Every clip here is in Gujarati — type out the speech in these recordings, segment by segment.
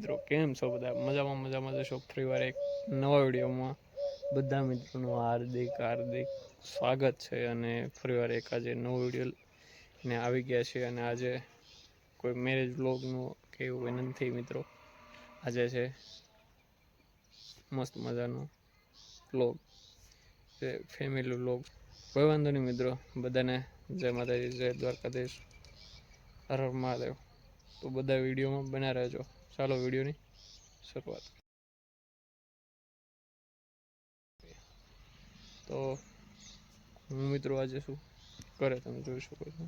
મિત્રો, કેમ છો બધા? મજામાં મજામાં જશો ફરી વાર એક નવા વિડીયોમાં બધા મિત્રોનું હાર્દિક હાર્દિક સ્વાગત છે અને ફરીવાર એક આજે નવો વીડિયો ને આવી ગયા છે અને આજે કોઈ મેરેજ વ્લોગનો કે એવું નથી મિત્રો. આજે છે મસ્ત મજાનો બ્લોગ ફેમિલી બ્લોગ કોઈ વાંધો નહીં મિત્રો, બધાને જય માતાજી, જય દ્વારકાધીશ. હર હર મહાદેવ. તો બધા વિડીયોમાં બના રહેજો. ચાલો વિડીયોની શરૂઆત. તો હું મિત્રો આજે શું કરે તમે જોઈ શકો છો.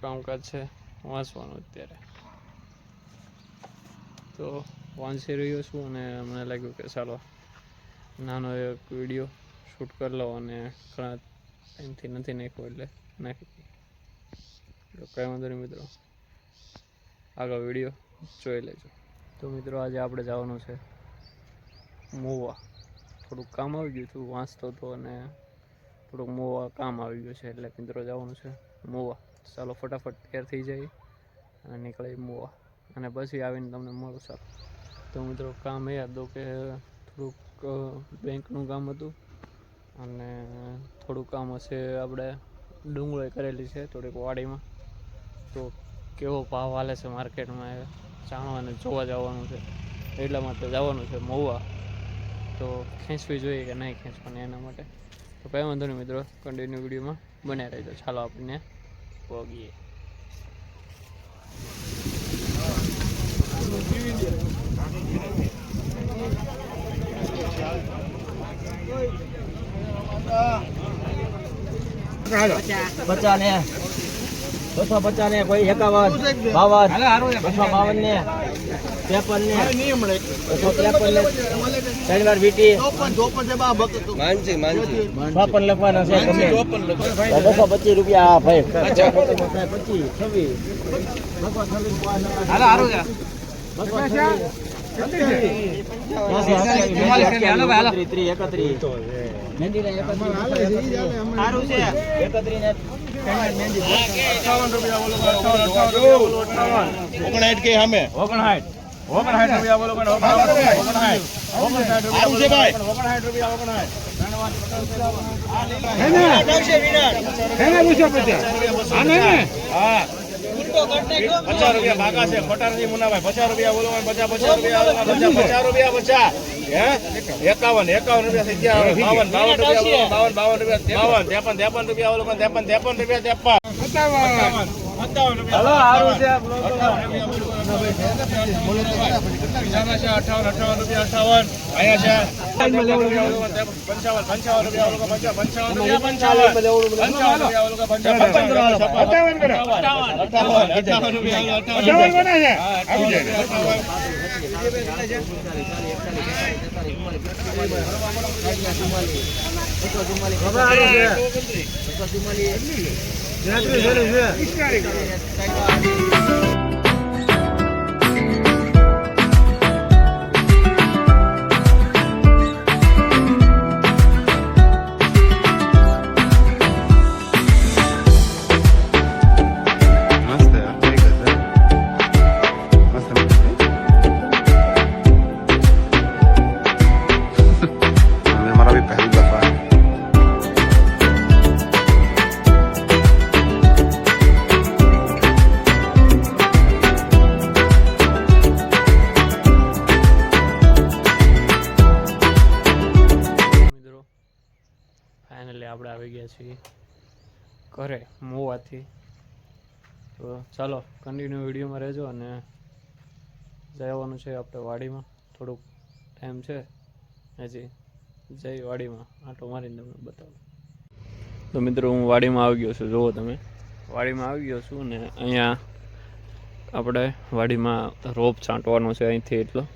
કામકાજ છે વાંચવાનું અત્યારે. તો વાંચી રહ્યો છું અને મને લાગ્યું કે ચાલો નાનો એક વીડિયો શૂટ કરી લો અને ઘણા ટાઈમથી નથી નાખ્યો એટલે નાખી તો કંઈ વાંધો નહીં મિત્રો. આગળ વીડિયો જોઈ લેજો. તો મિત્રો આજે આપણે જવાનું છે મોવા. થોડુંક કામ આવી ગયું હતું, વાંચતો હતો અને થોડુંક મોવા કામ આવી ગયું છે એટલે મિત્રો જવાનું છે મોવા. ચાલો ફટાફટ તૈયાર થઈ જાય અને નીકળે મોવા. અને પછી આવીને તમને મળો સારું. તો મિત્રો કામ એ હતું કે થોડુંક બેંકનું કામ હતું અને થોડું કામ હશે આપણે ડુંગળી કરેલી છે થોડીક વાડીમાં. તો કેવો ભાવ હાલે છે માર્કેટમાં એ જાણવા અને જોવા જવાનું છે. એટલા માટે જવાનું છે મહુવા. તો ખેંચવી જોઈએ કે નહીં ખેંચવાની એના માટે? તો કંઈ વાંધો નહીં મિત્રો કન્ટિન્યુ વિડીયોમાં બન્યા રહેજો. ચાલો આપણને પગીએ પચાસ ને બસો પચાસ ને કોઈ એકાવન બાવન બસો બાવન ને ત્રેપન ને બસો ત્રેપન ને ત્રણ વાર વીટી બાપન લખવાના છે તમે. બસો પચીસ રૂપિયા હા ભાઈ. પચીસ છવ્વીસ. એકત્રીસ એકત્રીસ. ઓગણસાઠ કે સામે ઓગણસાઠ ઓગણસાઠ રૂપિયા બોલો ઓગણસાઠ ઓગણસાઠ ભાઈ. ઓગણસાઠ રૂપિયા ઓગણસાઠ હા. પચાસ રૂપિયા બાકા છે. ખોટા નથી મુનાભાઈ પચાસ રૂપિયા બોલો પચાસ પચાસ રૂપિયા પચાસ રૂપિયા પચાસ. હે? એકાવન એકાવન રૂપિયા થઈ ગયા બાવન બાવન રૂપિયા બાવન બાવન રૂપિયા બાવન ત્રેપન ત્રેપન રૂપિયા બોલો ત્રેપન ત્રેપન રૂપિયા ત્રેપન રૂપિયા અઠાવન અઠાવન રૂપિયા અઠાવન. અહીંયા છે. પંચાવન પંચાવન અઠાવન. રૂપિયા અઠાવન ફાઇનલી આપણે આવી ગયા છીએ ઘરે, મોવાથી. તો ચાલો કન્ટિન્યુ વિડીયોમાં રહેજો અને જવાનું છે આપણે વાડીમાં. થોડુંક ટાઈમ છે. હજી જઈ વાડીમાં. આટો મારીને તમને બતાવું. તો મિત્રો, હું વાડીમાં આવી ગયો છું. જુઓ તમે. વાડીમાં આવી ગયો છું ને અહીંયા આપણે વાડીમાં રોપ છાંટવાનો છે. અહીંથી એટલો.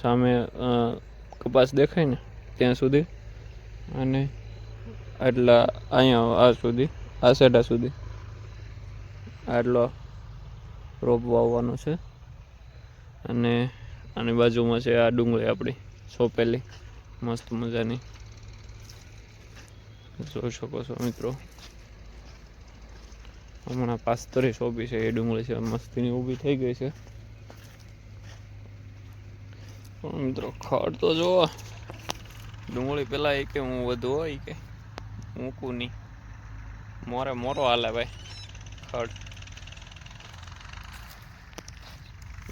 સામે કપાસ દેખાય ને, ત્યાં સુધી. અને આટલા અહીંયા આ સુધી, આ સેડા સુધી. આટલો રોપ વાવવાનો છે. અને આની બાજુમાં છે આ ડુંગળી આપણી, સોંપેલી. મસ્ત મજાની. જોઈ શકો છો મિત્રો. હમણાં પાસ્તરી સોંપી છે, એ ડુંગળી છે. મસ્તીની ઊભી થઈ ગઈ છે. મિત્રો, ખડ તો જુઓ ડુંગળી પેલા એ કે હું વધુ હોય કે? મૂકું નહીં. મોરે મોરો હાલે ભાઈ. ખડ.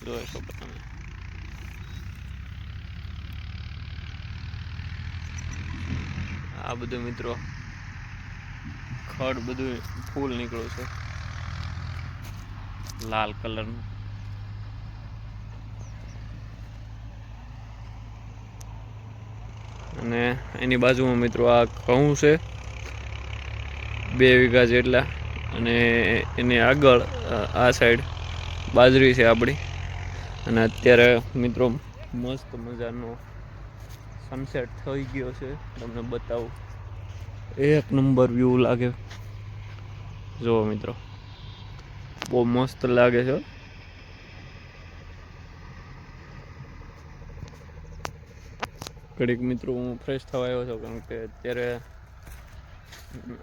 જોઈ શકો તમે. આ બધું મિત્રો, ખડ બધું ફૂલ નીકળ્યું છે. લાલ કલરનું. અને એની બાજુમાં મિત્રો આ ઘઉં છે. બે વીઘા જેટલા અને એની આગળ આ સાઈડ બાજરી છે આપણી. અને અત્યારે મિત્રો મસ્ત મજાનો સનસેટ થઈ ગયો છે. તમને બતાવું. એક નંબર વ્યૂ લાગે. જુઓ મિત્રો. બહુ મસ્ત લાગે છે. ઘડીક મિત્રો હું ફ્રેશ થવા આવ્યો છું કારણ કે અત્યારે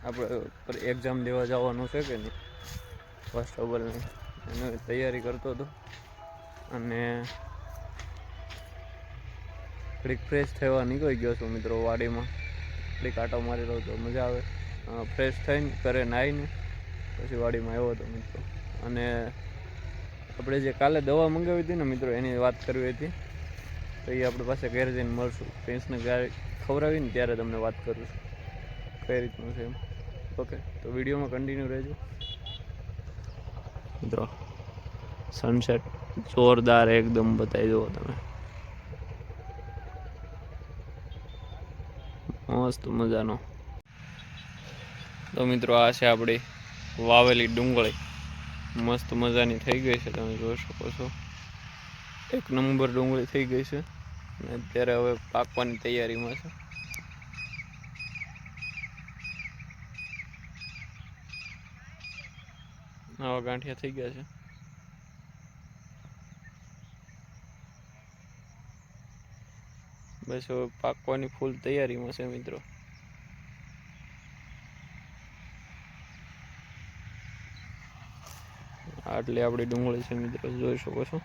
આપણે એક્ઝામ દેવા જવાનું છે કે નહીં? ફર્સ્ટ ઓવરની એની તૈયારી કરતો હતો. અને થોડીક ફ્રેશ થવા નીકળી ગયો છું મિત્રો વાડીમાં. થોડીક આટો મારી રહ્યો તો મજા આવે. ફ્રેશ થઈને ઘરે નાહીને પછી વાડીમાં આવ્યો હતો મિત્રો. અને આપણે જે કાલે દવા મંગાવી હતી ને મિત્રો, એની વાત કરવી હતી. તો એ આપણી પાસે ઘરે જઈને મળશું. પ્રિન્સને ગાય ખવડાવીને ત્યારે તમને વાત કરું છું. કઈ છે એમ? ઓકે તો વિડીયોમાં કન્ટિન્યુ રહેજો. મિત્રો સનસેટ જોરદાર એકદમ બતાવી દો તમે. મસ્ત મજાનો. તો મિત્રો, આ છે આપણી વાવેલી ડુંગળી. મસ્ત મજાની થઈ ગઈ છે, તમે જોઈ શકો છો. એક નંબર ડુંગળી થઈ ગઈ છે. અને અત્યારે હવે પાકવાની તૈયારીમાં છે. આવા ગાંઠિયા થઈ ગયા છે. બસ હવે પાકવાની ફૂલ તૈયારીમાં છે મિત્રો. આટલી આપણી ડુંગળી છે મિત્રો, જોઈ શકો છો.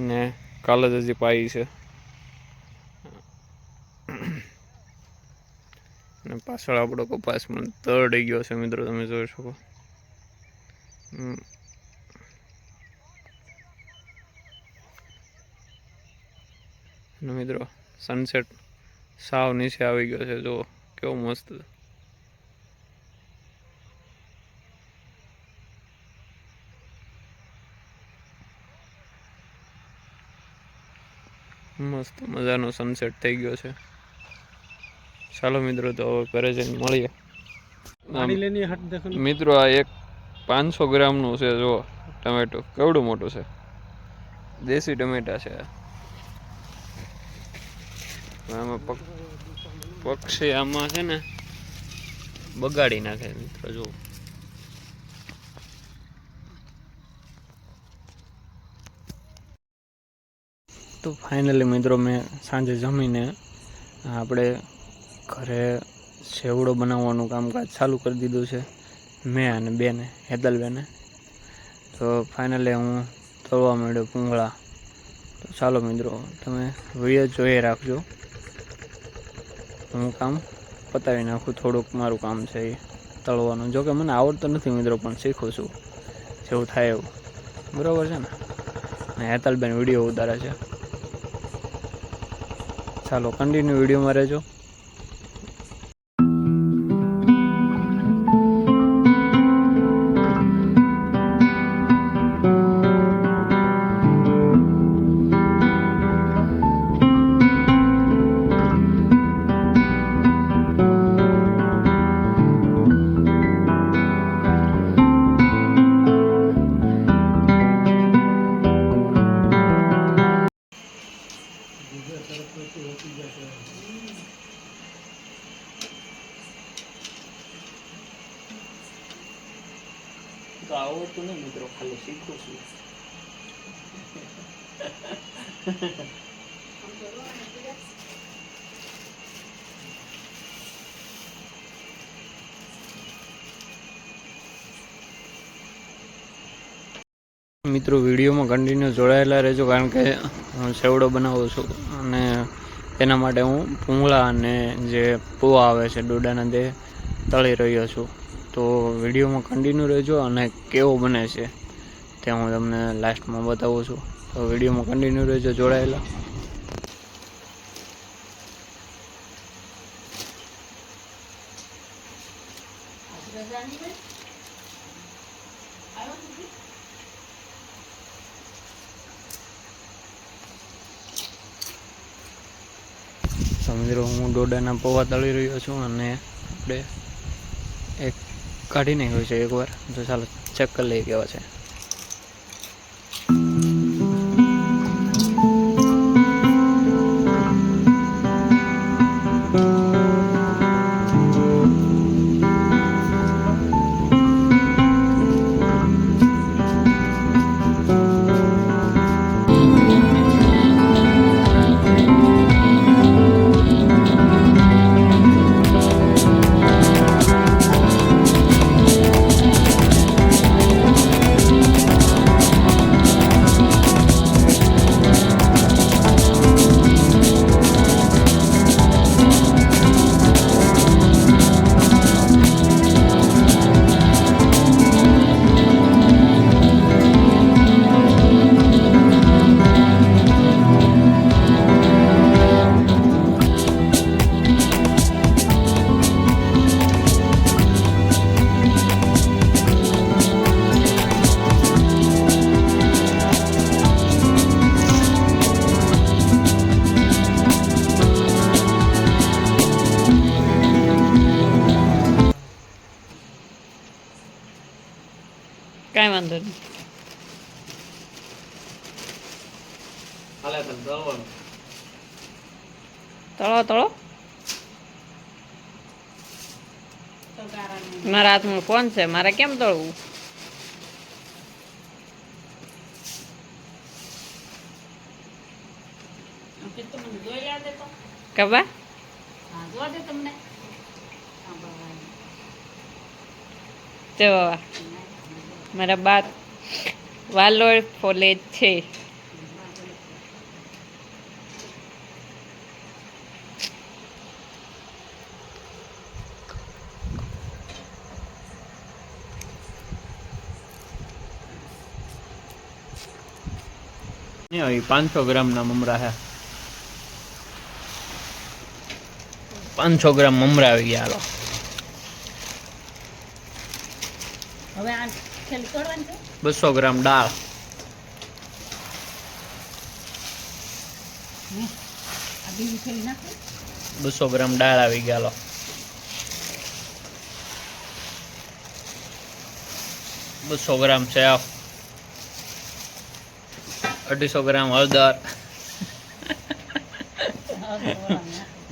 ને કાલે જ હજી પાઈ છે. અને પાછળ આપણો કપાસ પણ તરડી ગયો છે મિત્રો, તમે જોઈ શકો. મિત્રો સનસેટ સાવ નીચે આવી ગયો છે જો કેવો મસ્ત. મસ્ત મજાનો સનસેટ થઈ ગયો છે. ચાલો મિત્રો તો ઘરે જઈને મળીએ. મિત્રો આ એક પાંચસો ગ્રામનું છે જો ટમેટું. કેવડું મોટું છે? દેશી ટમેટા છે. આમાં પક્ષી આમાં છે ને બગાડી નાખે મિત્રો જો તો ફાઇનલી મિત્રો મેં સાંજે જમીને આપણે ઘરે સેવડો બનાવવાનું કામકાજ ચાલુ કરી દીધું છે, મેં અને બેને, હેતલબેને. તો ફાઇનલી હું તળવા માંડ્યો પૂંગળા. તો ચાલો મિત્રો, તમે વીડિયો જોઈ રાખજો. હું કામ પતાવી નાખું, થોડુંક મારું કામ છે એ તળવાનું. જોકે મને આવડતું નથી મિત્રો, પણ શીખું છું. જેવું થાય એવું. બરાબર છે ને? ને હેતલબેન વીડિયો ઉતારે છે. ચાલો કન્ટિન્યુ વિડીયોમાં રહેજો. તો આવડતું નહીં મિત્રો, ખાલી શીખું છું. મિત્રો, વિડીયોમાં કન્ટિન્યુ જોડાયેલા રહેજો, કારણ કે હું સેવડો બનાવું છું. અને એના માટે હું પૂંગળા અને જે પોવા આવે છે, ડોડાના તે તળી રહ્યો છું. તો વિડીયોમાં કન્ટિન્યુ રહેજો અને કેવો બને છે તે હું તમને લાસ્ટમાં બતાવું છું. તો વિડીયોમાં કન્ટિન્યુ રહેજો જોડાયેલા. તો હું ડોડાના પૌવા તળી રહ્યો છું અને આપણે કાઢી નાખ્યો છે એકવાર. તો ચાલો ચેક કરી લઈએ કેવા છે. તળો તળો. મારા હાથમાં ફોન છે મારે કેમ તળવું? કબા તો મારા બાદ વાલોળ ફોલેજ છે. પાંચસો ગ્રામના મમરા છે પાંચસો ગ્રામ મમરા આવી ગયા હાલો. આ છે? બસો ગ્રામ દાળ. આ બસો ગ્રામ દાળ આવી ગયા હાલો. બસો ગ્રામ સેવ અઢીસો ગ્રામ હળદર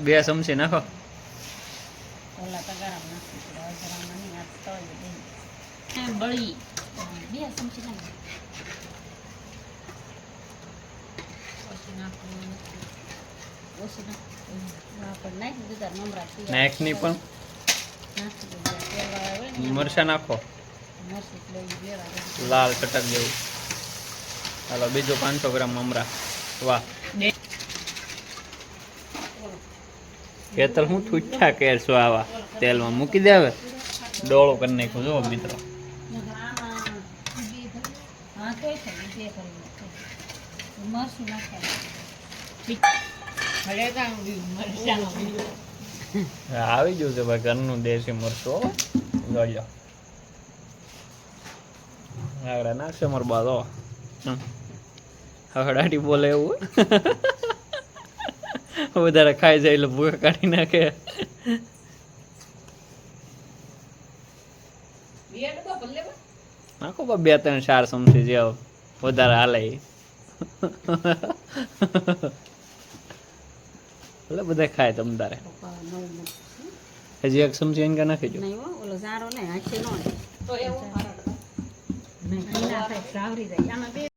બે ચમચી નાખો. નાખની નાખી. લાલ ચટક જેવું હાલો, બીજો પાંચસો ગ્રામ મમરા. વાહ. કેતલ હું છૂટા કેરશો આવા તેલમાં. મૂકી દે હવે. ડોળો કરી નાખું જો મિત્રો. આવી ગયું છે ભાઈ ઘરનું દેશી હો. જોજો આગળ નાખશે તો બાદો હડાટી બોલે એવું વધારે ખાઈ જાય એટલે ભૂખા કાઢી નાખે. નાખો બા બે ત્રણ ચાર સમજી જાવ વધારે હાલે એટલે બધા ખાય તમ તારે. હજી એક સમજી એને નાખી જો નહીં હો, ઓલો ઝારો ને હાથે નો. નહીં, ઈ ના થાય, સાવરી જાય. આમાં બે